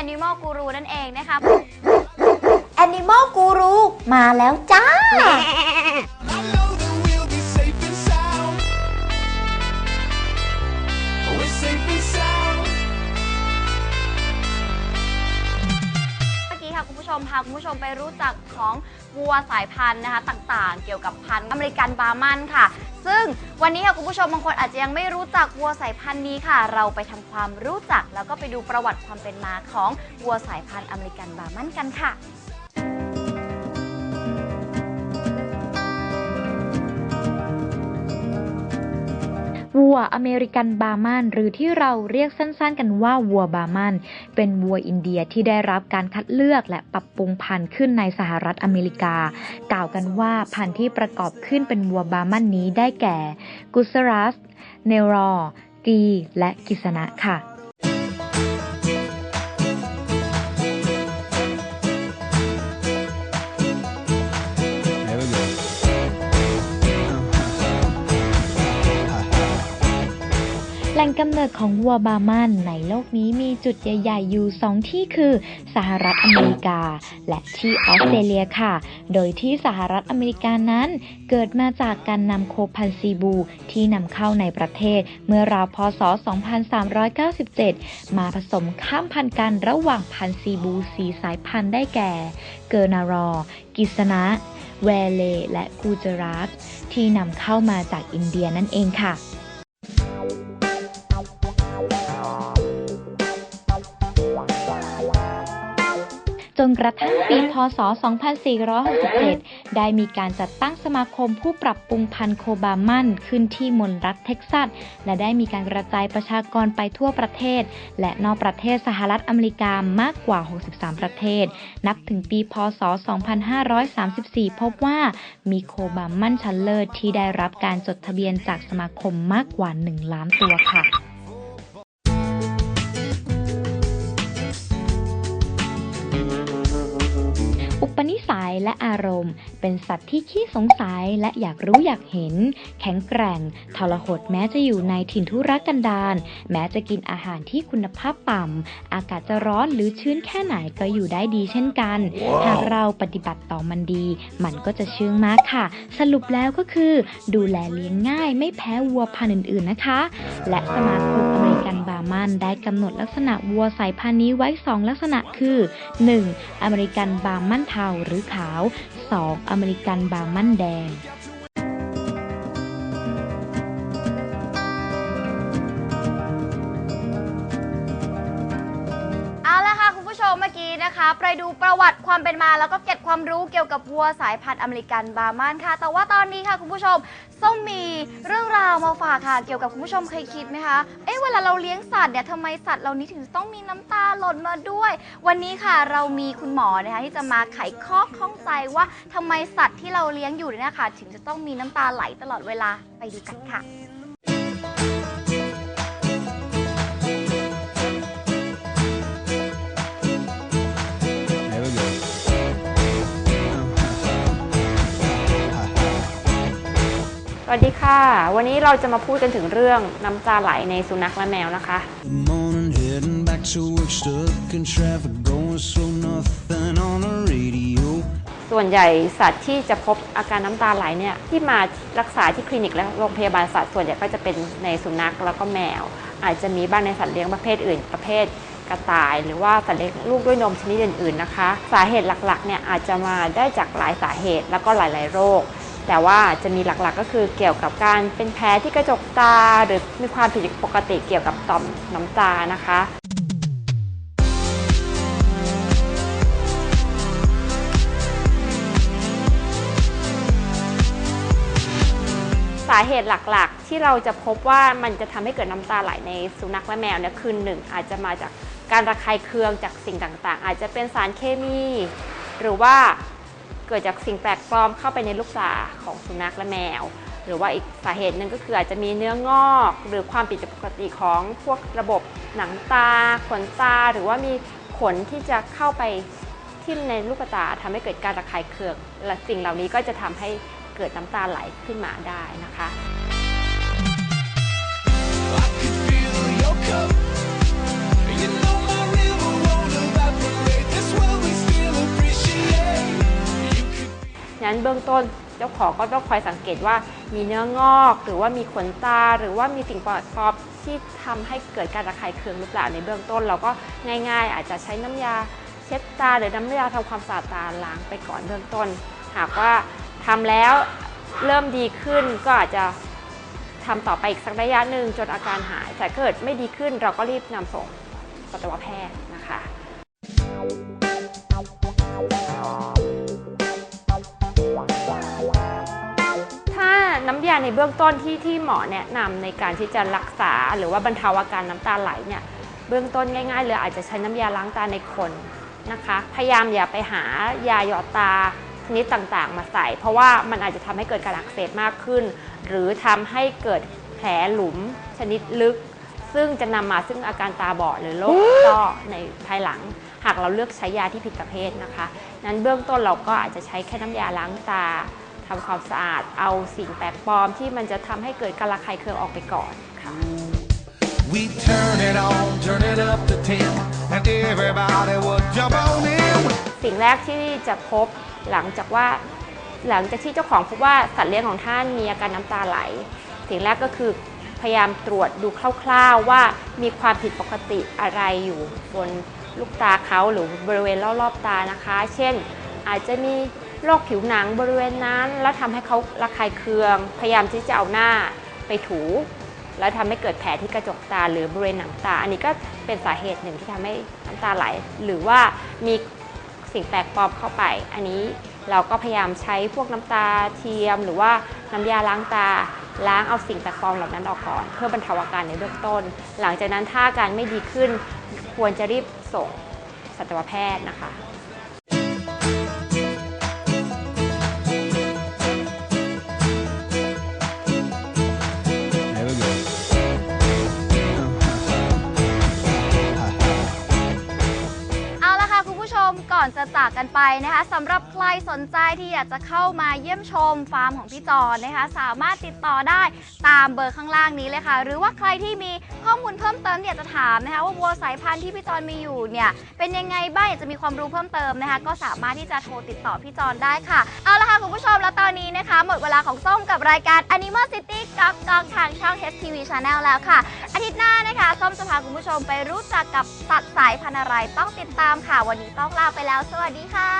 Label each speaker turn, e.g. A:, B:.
A: Animal Guru นั่นเองนะคะ Animal Guru มาแล้วจ้า ชมพาคุณผู้ชมไปรู้จักของวัวสายพันธุ์นะคะต่างๆ เกี่ยวกับพันธุ์อเมริกันบาร์มันค่ะ ซึ่งวันนี้ค่ะคุณผู้ชมบางคนอาจจะยังไม่รู้จักวัวสายพันธุ์นี้ค่ะ เราไปทำความรู้จัก แล้วก็ไปดูประวัติความเป็นมาของวัวสายพันธุ์อเมริกันบาร์มันกันค่ะ
B: วัวอเมริกันบาร์มันหรือที่เราเรียกสั้นๆ กันว่าวัวบาร์มันเป็นวัวอินเดียที่ได้รับการคัดเลือกและปรับปรุงพันธุ์ขึ้นในสหรัฐอเมริกา กล่าวกันว่าพันธุ์ที่ประกอบขึ้นเป็นวัวบาร์มันนี้ได้แก่กุสรัส เนรอกีและกิสนะค่ะ ล่งกำเนิดของวัวบามันในโลกนี้มีจุดใหญ่ ๆ อยู่ 2 ที่คือสหรัฐอเมริกา และที่ออสเตรเลียค่ะ โดยที่สหรัฐอเมริกานั้น เกิดมาจากการนำโคพันซีบู ที่นำเข้าในประเทศ เมื่อราวพศ 2397 มาผสมข้ามพันธุ์กันระหว่างพันซีบูสีสายพันธุ์ได้แก่ เกอร์นารอ กิษณะแวเลและกูจรักที่นำเข้ามาจากอินเดียนั่นเองค่ะ นกระทั่งปีพศ 2467 ได้มีการจัดตั้งสมาคมผู้ปรับปรุงพันธุ์โคบามันขึ้นที่มณรัฐเท็กซัส และได้มีการกระจายประชากรไปทั่วประเทศ และนอกประเทศสหรัฐอเมริกามากกว่า 63 ประเทศ นับถึงปีพศ 2534 พบว่ามีโคบามันชั้นเลิศที่ได้รับการจดทะเบียนจากสมาคมมากกว่า 1 ล้านตัวค่ะ ปนิสัยและอารมณ์ เป็นสัตว์ที่ขี้สงสัยและอยากรู้อยากเห็น แข็งแกร่ง ทรหดแม้จะอยู่ในถิ่นทุรกันดารแม้จะกินอาหารที่คุณภาพต่ำอากาศจะร้อนหรือชื้นแค่ไหนก็อยู่ได้ดีเช่นกันหากเราปฏิบัติต่อมันดี มันก็จะเชื่องมากค่ะ สรุปแล้วก็คือ ดูแลเลี้ยงง่ายไม่แพ้วัวพันธุ์อื่น ๆนะคะ และสมาคมอเมริกันบาร์มันได้กำหนดลักษณะวัวสายพันธุ์นี้ไว้ 2 ลักษณะคือ 1. อเมริกันบาร์มันเทาหรือขาว 2. อเมริกันบาร์มันแดง
A: ไปดูประวัติความเป็นมาแล้วก็เก็บความรู้เกี่ยวกับวัวสายพันธุ์อเมริกันบาร์มันค่ะ แต่ว่าตอนนี้ค่ะคุณผู้ชมส้มมีเรื่องราวมาฝากค่ะ เกี่ยวกับคุณผู้ชมเคยคิดไหมคะเอ๊ะเวลาเราเลี้ยงสัตว์เนี่ยทำไมสัตว์เหล่านี้ถึงต้องมีน้ำตาหล่นมาด้วย วันนี้ค่ะเรามีคุณหมอนะคะที่จะมาไขข้อข้องใจว่าทำไมสัตว์ที่เราเลี้ยงอยู่เนี่ยนะคะถึงจะต้องมีน้ำตาไหลตลอดเวลาไปดูกันค่ะ
C: วัสดีค่ะ วันนี้เราจะมาพูดกันถึงเรื่องน้ำตาไหลในสุนัขและแมวนะคะ
D: The morning heading back to work, stuck in traffic, going slow, nothing on the radio.
C: ส่วนใหญ่สัตว์ที่จะพบอาการน้ำตาไหลเนี่ยที่มารักษาที่คลินิกและโรงพยาบาลสัตว์ส่วนใหญ่ก็จะเป็นในสุนัขแล้วก็แมว อาจจะมีบ้างในสัตว์เลี้ยงประเภทอื่น ประเภทกระต่ายหรือว่าสัตว์เลี้ยงลูกด้วยนมชนิดอื่นๆนะคะ สาเหตุหลักๆเนี่ยอาจจะมาได้จากหลายสาเหตุแล้วก็หลาย ๆ โรค แต่ว่าจะมีหลักๆก็คือเกี่ยวกับการเป็นแผลที่กระจกตา หรือมีความผิดปกติเกี่ยวกับต่อมน้ำตานะคะสาเหตุหลักๆ ที่เราจะพบว่ามันจะทำให้เกิดน้ำตาไหลในสุนัขและแมวเนี่ยคือหนึ่งอาจจะมาจากการระคายเคืองจากสิ่งต่างๆ อาจจะเป็นสารเคมี หรือว่า กิดจากสิ่งแปลกปลอมเข้าไปในลูกตาของสุนัขและแมว หรือว่าอีกสาเหตุหนึ่งก็คืออาจจะมีเนื้องอก หรือความผิดปกติของพวกระบบหนังตา ขนตา หรือว่ามีขนที่จะเข้าไปทิ่มในลูกตาทำให้เกิดการระคายเคืองและสิ่งเหล่านี้ก็จะทำให้เกิดน้ำตาไหลขึ้นมาได้นะคะ นั้นเบื้องต้นเจ้าของก็ต้องคอยสังเกตว่ามีเนื้องอก หรือว่ามีขนตา หรือว่ามีสิ่งประกอบที่ทำให้เกิดการระคายเคืองหรือเปล่าในเบื้องต้น เราก็ง่าย ๆ อาจจะใช้น้ำยาเช็ดตาหรือน้ำยาทำความสะอาดตาล้างไปก่อนเบื้องต้น หากว่าทำแล้วเริ่มดีขึ้นก็อาจจะทำต่อไปอีกสักระยะหนึ่งจนอาการหาย แต่เกิดไม่ดีขึ้นเราก็รีบนำส่งสัตวแพทย์นะคะ ในเบื้องต้นที่ที่หมอแนะนำในการที่จะรักษา หรือว่าบรรเทาอาการน้ำตาไหลเนี่ยเบื้องต้นง่ายๆเลยอาจจะใช้น้ำยาล้างตาในคนนะคะ พยายามอย่าไปหายาหยอดตาชนิดต่างๆ มาใส่ เพราะว่ามันอาจจะทำให้เกิดการอักเสบมากขึ้น หรือทำให้เกิดแผลหลุมชนิดลึก ซึ่งจะนำมาซึ่งอาการตาบอดหรือโรคต้อในภายหลัง หากเราเลือกใช้ยาที่ผิดประเภทนะคะ นั้นเบื้องต้นเราก็อาจจะใช้แค่น้ำยาล้างตา ทำความสะอาด เอาสิ่งแปลกปลอมที่มันจะทำให้เกิดการระคายเคืองออกไปก่อนค่ะ
E: We turn it on, turn it up to 10, and everybody would jump on in.
C: สิ่งแรกที่จะพบหลังจากว่า หลังจากที่เจ้าของพบว่าสัตว์เลี้ยงของท่านมีอาการน้ำตาไหล สิ่งแรกก็คือพยายามตรวจดูคร่าวๆว่ามีความผิดปกติอะไรอยู่บนลูกตาเขาหรือบริเวณรอบๆตานะคะ เช่นอาจจะมี โรคผิวหนังบริเวณนั้น แล้วทำให้เขาระคายเคือง พยายามที่จะเอาหน้าไปถู แล้วทำให้เกิดแผลที่กระจกตาหรือบริเวณหนังตา อันนี้ก็เป็นสาเหตุหนึ่งที่ทำให้น้ำตาไหล หรือว่ามีสิ่งแปลกปลอมเข้าไป อันนี้เราก็พยายามใช้พวกน้ำตาเทียม หรือว่าน้ำยาล้างตาล้างเอาสิ่งแปลกปลอมเหล่านั้นออกก่อน เพื่อบรรเทาอาการในเบื้องต้น หลังจากนั้นถ้าอาการไม่ดีขึ้น ควรจะรีบส่งสัตวแพทย์นะคะา
A: กกันไปนะคะสำหรับใครสนใจที่อยากจะเข้ามาเยี่ยมชมฟาร์มของพี่จอนนะคะ สามารถติดต่อได้ตามเบอร์ข้างล่างนี้เลยค่ะ หรือว่าใครที่มีข้อมูลเพิ่มเติมอยากจะถามนะคะว่าวัวสายพันธุ์ที่พี่จอนมีอยู่เนี่ยเป็นยังไงบ้างอยากจะมีความรู้เพิ่มเติมนะคะ ก็สามารถที่จะโทรติดต่อพี่จอนได้ค่ะ เอาละค่ะคุณผู้ชมแล้วตอนนี้นะคะ หมดเวลาของส้มกับรายการ Animal City ก๊อกก๊อกทางช่อง HTV Channel แล้วค่ะ อาทิตย์หน้านะคะ ส้มจะพาคุณผู้ชมไปรู้จักกับสัตว์สายพันธุ์อะไรต้องติดตามค่ะ วันนี้ต้องลาไปแล้ว สวัสดีค่ะ